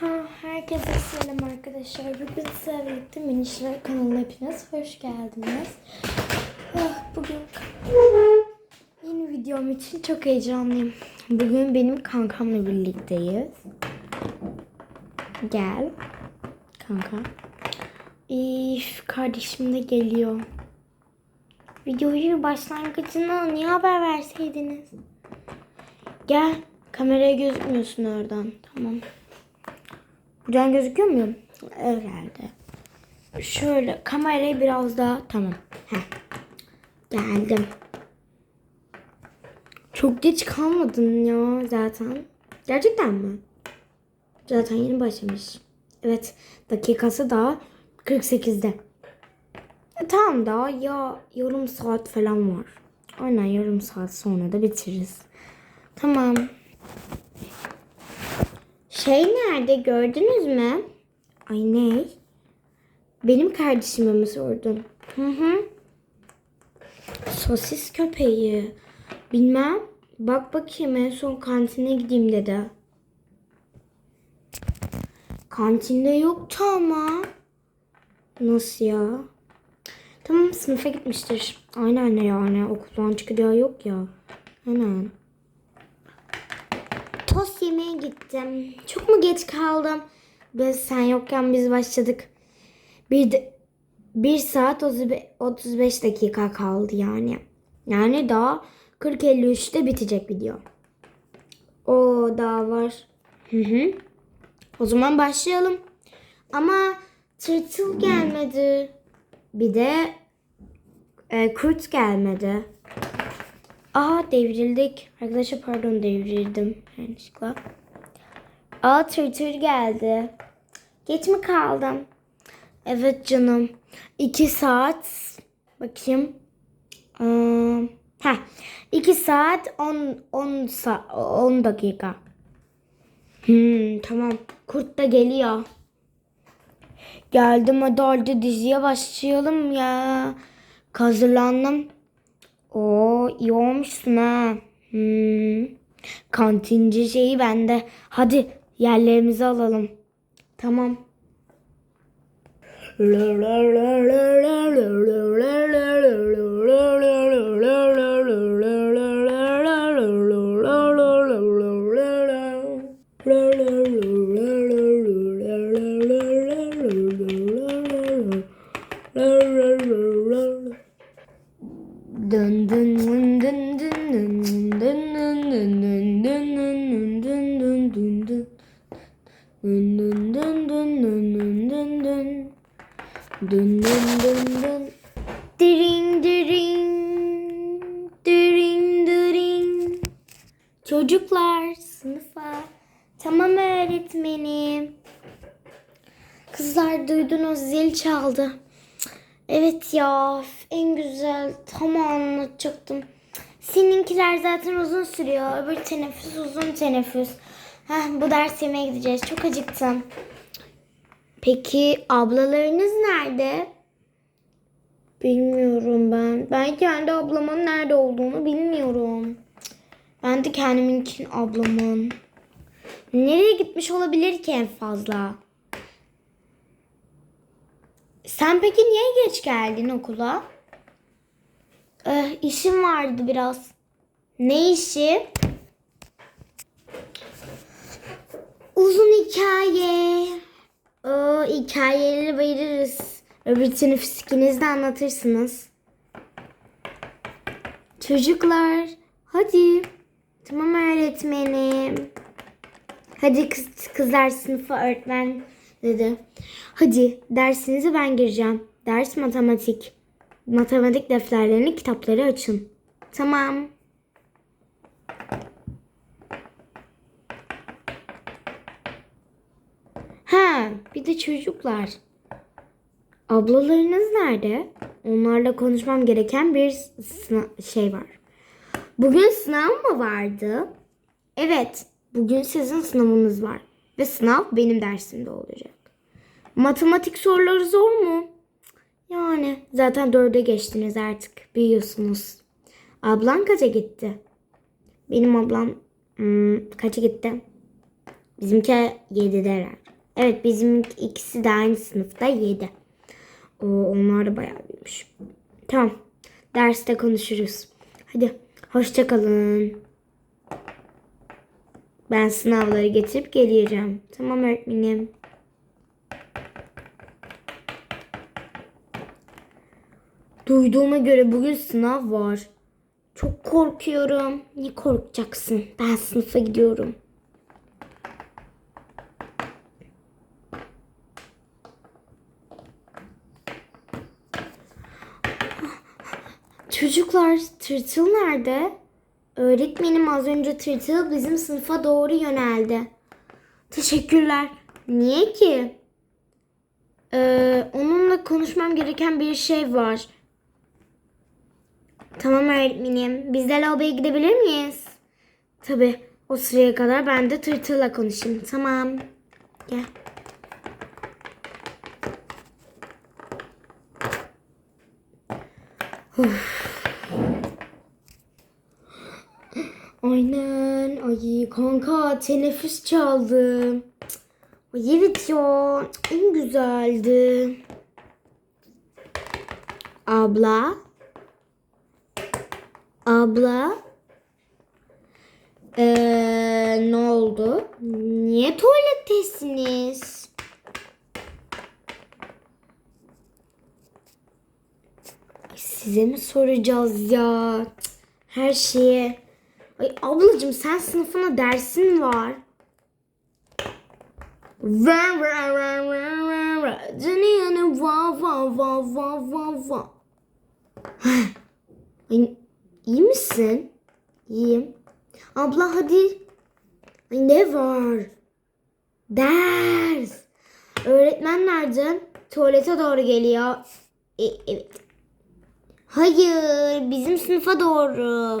Ha, herkese selam arkadaşlar. Bugün sizlerle birlikte Minişler kanalına hepiniz hoş geldiniz. Ah, bugün yeni videom için çok heyecanlıyım. Bugün benim kankamla birlikteyiz. Gel. Kanka. İf, kardeşim de geliyor. Videoyu başlangıcına niye haber verseydiniz? Gel. Kameraya gözükmüyorsun oradan. Tamam. Buradan gözüküyor muyum? Herhalde. Şöyle kamerayı biraz daha tamam. Heh. Geldim. Çok geç kalmadın ya zaten. Gerçekten mi? Zaten yeni başlamış. Evet dakikası daha 48'de. E, tamam daha ya yarım saat falan var. Aynen yarım saat sonra da bitiririz. Tamam. Şey nerede gördünüz mü? Ay ne? Benim kardeşime mi sordun? Hı hı. Sosis köpeği. Bilmem. Bak bakayım en son kantine gideyim dedi. Kantinde yoktu ama. Nasıl ya? Tamam sınıfa gitmiştir. Aynen yani okuldan çıkacağı yok ya. Aynen. Tost yemeye gittim. Çok mu geç kaldım? Biz sen yokken biz başladık. Bir, de, bir saat 35 35 dakika kaldı yani. Yani daha 40-53'te bitecek video. O daha var. Hı hı. O zaman başlayalım. Ama tırtıl gelmedi. Bir de e, kurt gelmedi. Aa devrildik. Arkadaşlar pardon devrildim yanlışlıkla. Aa tırtır geldi. Geç mi kaldım? Evet canım. İki saat. Bakayım. Heh. İki saat on, on, sa on dakika. Hmm, tamam. Kurt da geliyor. Geldim hadi hadi diziye başlayalım ya. Hazırlandım. Oo iyi olmuşsun ha. Hmm. Kantinci şeyi bende. Hadi yerlerimizi alalım. Tamam. Dın Dın dın dın dın. Diring diring. Diring diring. Çocuklar sınıfa. Tamam öğretmenim. Kızlar duydunuz zil çaldı. Evet ya en güzel tam anlatacaktım. Seninkiler zaten uzun sürüyor. Öbür teneffüs uzun teneffüs. Heh, bu ders yemeye gideceğiz. Çok acıktım. Peki ablalarınız nerede? Bilmiyorum ben. Ben kendi ablamın nerede olduğunu bilmiyorum. Ben de kendiminkin ablamın. Nereye gitmiş olabilir ki en fazla? Sen peki niye geç geldin okula? Eh, işim vardı biraz. Ne işi? Uzun hikaye. O hikayeleri veririz. Öbür teneffüs ikinizde anlatırsınız. Çocuklar hadi. Tamam öğretmenim. Hadi kız, kızlar sınıfa öğretmen dedi. Hadi dersinize ben gireceğim. Ders matematik. Matematik defterlerini kitapları açın. Tamam. Ha, bir de çocuklar. Ablalarınız nerede? Onlarla konuşmam gereken bir şey var. Bugün sınav mı vardı? Evet, bugün sizin sınavınız var. Ve sınav benim dersimde olacak. Matematik soruları zor mu? Yani zaten dörde geçtiniz artık biliyorsunuz. Ablan kaça gitti? Benim ablam hmm, kaça gitti? Bizimki 7'de herhalde. Evet bizim ikisi de aynı sınıfta 7. O, onlar da bayağı büyümüş. Tamam. Derste konuşuruz. Hadi hoşça kalın. Ben sınavları getirip geleceğim. Tamam öğretmenim. Duyduğuma göre bugün sınav var. Çok korkuyorum. Niye korkacaksın? Ben sınıfa gidiyorum. Çocuklar, tırtıl nerede? Öğretmenim az önce tırtıl bizim sınıfa doğru yöneldi. Teşekkürler. Niye ki? Ee, onunla konuşmam gereken bir şey var. Tamam öğretmenim. Biz de lavaboya gidebilir miyiz? Tabii. O sıraya kadar ben de tırtılla konuşayım. Tamam. Gel. Aynen. Ay kanka teneffüs çaldım. Ay evet ya. En güzeldi. Abla. Abla. Ee, ne oldu? Niye tuvalettesiniz? Size mi soracağız ya? Her şeye. Ay ablacığım sen sınıfına dersin var. Ra ra ra va va va va va va. Ay, iyi misin? İyiyim. Abla hadi. Ay, ne var? Ders. Öğretmen nerede? Tuvalete doğru geliyor. E, evet. Hayır, bizim sınıfa doğru.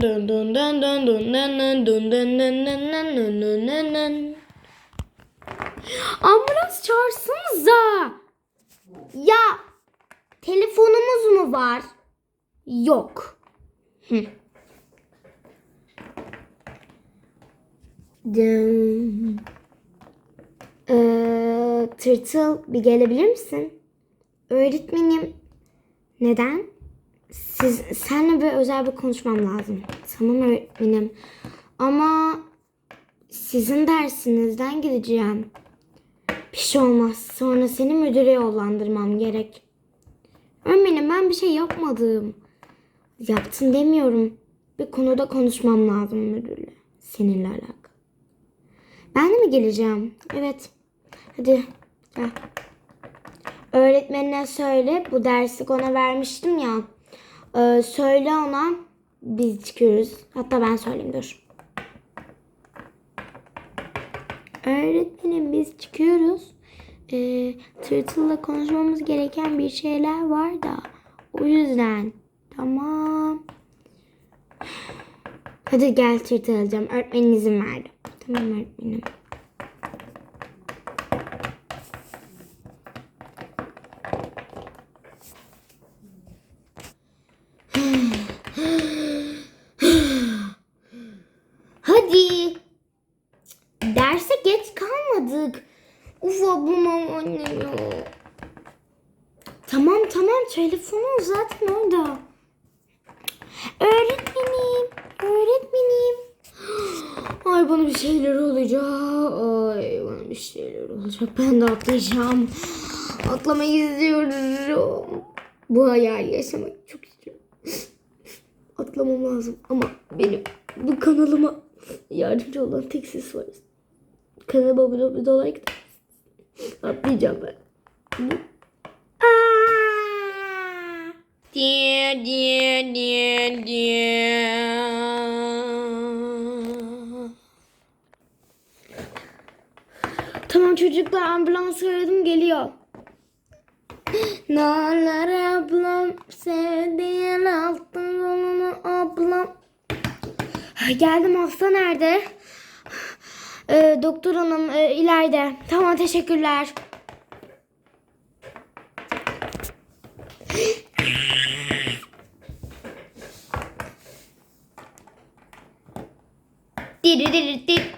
dön. Dun dun. Ambulans çağırsanıza. Ya telefonumuz mu var? Yok. Hı. Ee, tırtıl bir gelebilir misin? Öğretmenim. Neden? Siz, senle bir özel bir konuşmam lazım. Tamam öğretmenim. Ama sizin dersinizden gideceğim. Bir şey olmaz. Sonra seni müdüre yollandırmam gerek. Öğretmenim ben bir şey yapmadım. Yaptın demiyorum. Bir konuda konuşmam lazım müdürle. Seninle alakalı. Ben de mi geleceğim? Evet. Hadi gel. Öğretmenine söyle bu dersi ona vermiştim ya. Ee, söyle ona biz çıkıyoruz. Hatta ben söyleyeyim dur. Öğretmenim biz çıkıyoruz. Ee, Tırtıl'la konuşmamız gereken bir şeyler var da. O yüzden. Tamam. Hadi gel Tırtıl alacağım. Öğretmenin izin verdi. Tamam öğretmenim. Hadi. Derse geç kalmadık. Uf anne ya. Tamam tamam telefonun zaten orada. Öğretmenim, öğretmenim. Ay bana bir şeyler olacak. Ay bana bir şeyler olacak. Ben de atlayacağım. Atlamak istiyorum. Bu hayali yaşamak çok istiyorum. Atlamam lazım ama benim bu kanalıma yardımcı olan tek siz varız. Kanalıma abone olmayı da like Atlayacağım ben. Diye diye diye diye. Tamam çocuklar ambulans aradım geliyor. Ne olur ablam sevdiğin altın kolunu ablam. Geldim hasta nerede? Ee, doktor hanım e, ileride. Tamam teşekkürler.